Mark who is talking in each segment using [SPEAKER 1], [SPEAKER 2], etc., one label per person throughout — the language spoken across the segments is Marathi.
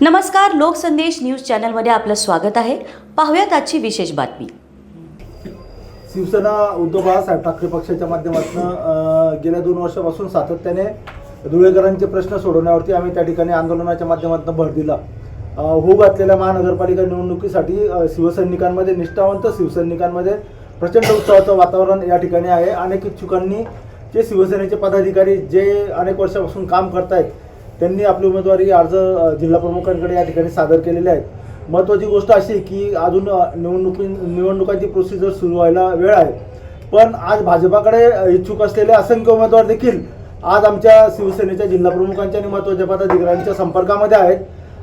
[SPEAKER 1] नमस्कार लोकसंदेश न्यूज चॅनलमध्ये आपलं स्वागत आहे. पाहूयात आजची विशेष बातमी.
[SPEAKER 2] शिवसेना उद्धव बाळासाहेब ठाकरे पक्षाच्या माध्यमातून गेल्या दोन वर्षापासून सातत्याने धुळेकरांचे प्रश्न सोडवण्यावरती आम्ही त्या ठिकाणी आंदोलनाच्या माध्यमातून भर दिला. हो होऊ घातलेल्या महानगरपालिका निवडणुकीसाठी शिवसैनिकांमध्ये निष्ठावंत शिवसैनिकांमध्ये प्रचंड उत्साहाचं वातावरण या ठिकाणी आहे. अनेक इच्छुकांनी जे शिवसेनेचे पदाधिकारी जे अनेक वर्षापासून काम करतायत त्यांनी आपली उमेदवारी अर्ज जिल्हा प्रमुखांकडे या ठिकाणी सादर केलेले आहेत. महत्त्वाची गोष्ट अशी की अजून निवडणुकी निवडणुकाची प्रोसिजर सुरू व्हायला वेळ आहे. पण आज भाजपाकडे इच्छुक असलेले असंख्य उमेदवार देखील आज आमच्या शिवसेनेच्या जिल्हा प्रमुखांच्या आणि महत्त्वाच्या पदाधिकाऱ्यांच्या संपर्कामध्ये आहेत.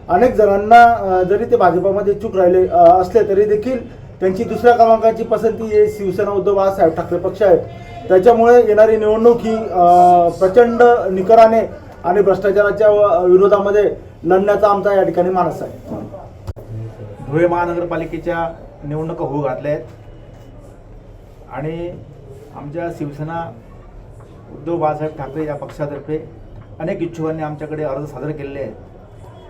[SPEAKER 2] अनेक जणांना जरी ते भाजपामध्ये इच्छुक राहिले असले तरी देखील त्यांची दुसऱ्या क्रमांकाची पसंती हे शिवसेना उद्धव बाळासाहेब ठाकरे पक्ष आहे त्याच्यामुळे येणारी निवडणूक ही प्रचंड निकराने आणि भ्रष्टाचाराच्या विरोधामध्ये लढण्याचा आमचा या ठिकाणी मानस आहे.
[SPEAKER 3] धुळे महानगरपालिकेच्या निवडणुका होऊ घातल्या आहेत आणि आमच्या शिवसेना उद्धव बाळासाहेब ठाकरे या पक्षातर्फे अनेक इच्छुकांनी आमच्याकडे अर्ज सादर केलेले आहेत.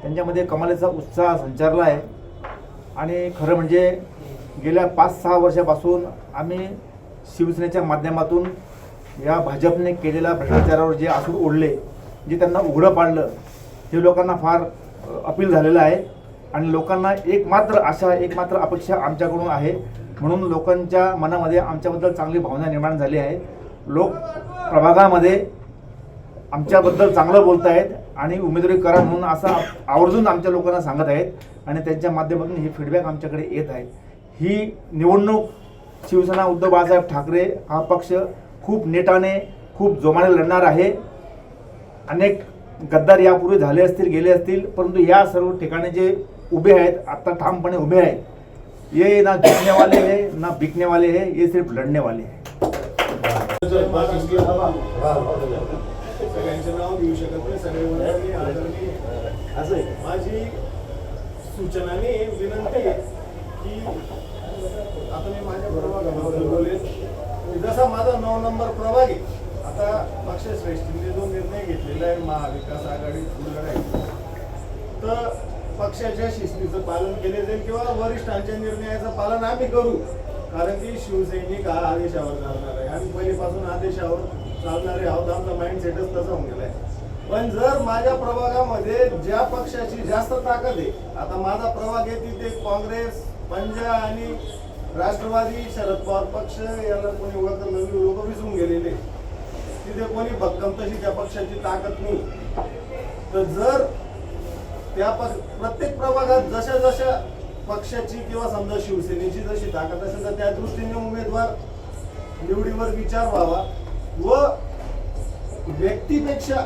[SPEAKER 3] त्यांच्यामध्ये कमालीचा उत्साह संचारला आहे. आणि खरं म्हणजे गेल्या पाच सहा वर्षापासून आम्ही शिवसेनेच्या माध्यमातून या भाजपने केलेल्या भ्रष्टाचारावर जे आसूड ओढले जे त्यांना उघडं पाडलं हे लोकांना फार अपील झालेलं आहे. आणि लोकांना एक मात्र आशा एक मात्र अपेक्षा आमच्याकडून आहे. म्हणून लोकांच्या मनामध्ये आमच्याबद्दल चांगली भावना निर्माण झाली आहे. लोक प्रभागामध्ये आमच्याबद्दल चांगलं बोलत आहेत आणि उमेदवारी करा म्हणून असं आवर्जून आमच्या लोकांना सांगत आहेत आणि त्यांच्या माध्यमातून हे फीडबॅक आमच्याकडे येत आहे ही निवडणूक शिवसेना उद्धव बाळासाहेब ठाकरे हा पक्ष खूप नेटाने खूप जोमाने लढणार आहे. अनेक गद्दार यापूर्वी झाले असतील गेले असतील परंतु या सर्व ठिकाणी जे उभे आहेत आत्ता ठामपणे उभे आहेत ये ना जीतने वाले है ना बिकने वाले है ये सिर्फ लढने वाले है
[SPEAKER 4] सगळ्यांचे नाव घेऊ शकत नाही सगळे आदरणीय
[SPEAKER 2] असं आहे.
[SPEAKER 4] माझी सूचनाने विनंती आहे की आता मी माझ्या प्रभागाबद्दल बोलेन जसा माझा नऊ नंबर प्रभाग आहे आता पक्षश्रेष्ठींनी जो निर्णय घेतलेला आहे महाविकास आघाडी लढाई तर पक्षाच्या शिस्तीचं पालन केले जाईल किंवा वरिष्ठांच्या निर्णयाचं पालन आम्ही करू. कारण की शिवसैनिक हा आदेशावर चालणार आहे. आम्ही पहिलीपासून आदेशावर चालणारे आहोत. आमचा माइंडसेटच तसा होऊन गेलाय. पण जर माझ्या प्रभागामध्ये ज्या पक्षाची जास्त ताकद आहे आता माझा प्रभाग आहे तिथे काँग्रेस पंजा आणि राष्ट्रवादी शरद पवार पक्ष याला कोणी ओळखलं नवीन लोक विसरून गेलेले. तिथे कोणी भक्कम तशी त्या पक्षाची ताकद नाही. तर जर त्या प्रत्येक प्रभागात जशा जशा पक्षाची किंवा समजा शिवसेनेची जशी ताकद असेल तर त्या दृष्टीने उमेदवार निवडीवर विचार व्हावा व व्यक्तीपेक्षा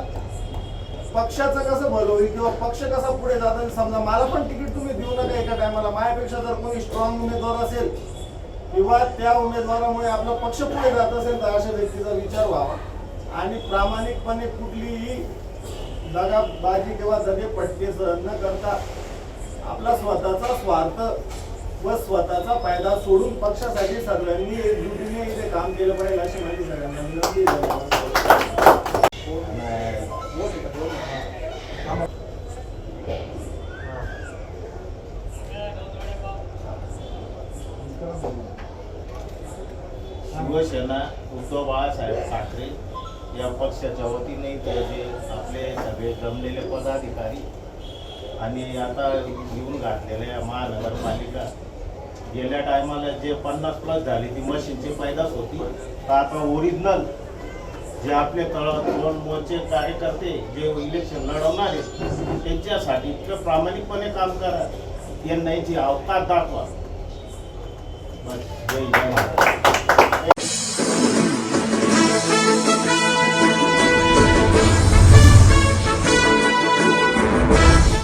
[SPEAKER 4] पक्षाचं कसं भलं होईल किंवा पक्ष कसा पुढे जात समजा मला पण तिकीट तुम्ही देऊ नका एका टायमाला माझ्यापेक्षा जर कोणी स्ट्रॉंग उमेदवार असेल किंवा त्या उमेदवारामुळे आपला पक्ष पुढे जात असेल तर अशा व्यक्तीचा विचार व्हावा. आणि प्रामाणिकपणे कुठलीही दगाबाजी किंवा जगे पटके सहन न करता आपला स्वतःचा स्वार्थ व स्वतःचा फायदा सोडून पक्षासाठी सगळ्यांनी एकजुटीने इथे काम केलं पाहिजे अशी माझी सगळ्यांना विनंती
[SPEAKER 5] शिवसेना उद्धव बाळासाहेब ठाकरे या पक्षाच्या वतीने त्याचे जे आपले सगळे जमलेले पदाधिकारी आणि आता येऊन घातलेल्या या महानगरपालिका गेल्या टायमाला जे पन्नास प्लस झाली ती मशीनची पैदास होती तर आता ओरिजिनल जे आपले तळ मोर्चे कार्यकर्ते जे इलेक्शन लढवणार आहेत त्यांच्यासाठी इतकं प्रामाणिकपणे काम करा यांना याची अवकाश दाखवा. बस जय जय महाराज